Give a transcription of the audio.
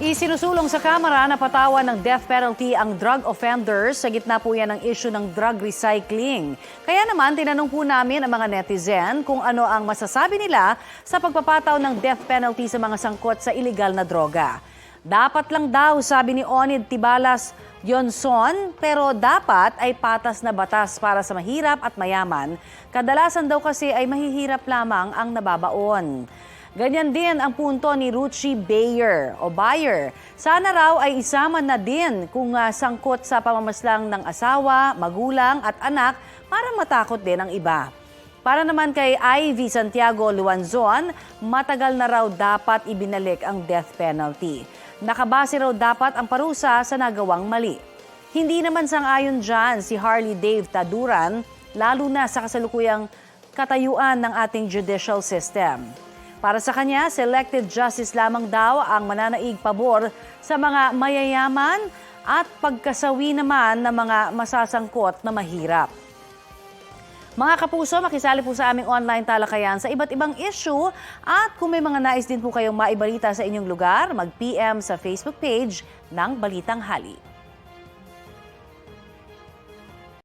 Isinusulong sa Kamara na patawan ng death penalty ang drug offenders sa gitna po yan ng issue ng drug recycling. Kaya naman, tinanong po namin ang mga netizen kung ano ang masasabi nila sa pagpapataw ng death penalty sa mga sangkot sa iligal na droga. Dapat lang daw, sabi ni Onid Tibalas Yonson, pero dapat ay patas na batas para sa mahirap at mayaman. Kadalasan daw kasi ay mahihirap lamang ang nababaon. Ganyan din ang punto ni Ruchi Bayer o Bayer. Sana raw ay isama na din kung ah, sangkot sa pamamaslang ng asawa, magulang at anak para matakot din ang iba. Para naman kay Ivy Santiago Luanzon, matagal na raw dapat ibinalik ang death penalty. Nakabase raw dapat ang parusa sa nagawang mali. Hindi naman sang-ayon dyan si Harley Dave Taduran, lalo na sa kasalukuyang katayuan ng ating judicial system. Para sa kanya, selective justice lamang daw ang mananaig pabor sa mga mayayaman at pagkasawi naman ng mga masasangkot na mahirap. Mga kapuso, makisali po sa aming online talakayan sa iba't ibang issue at kung may mga nais din po kayong maibalita sa inyong lugar, mag-PM sa Facebook page ng Balitang Hali.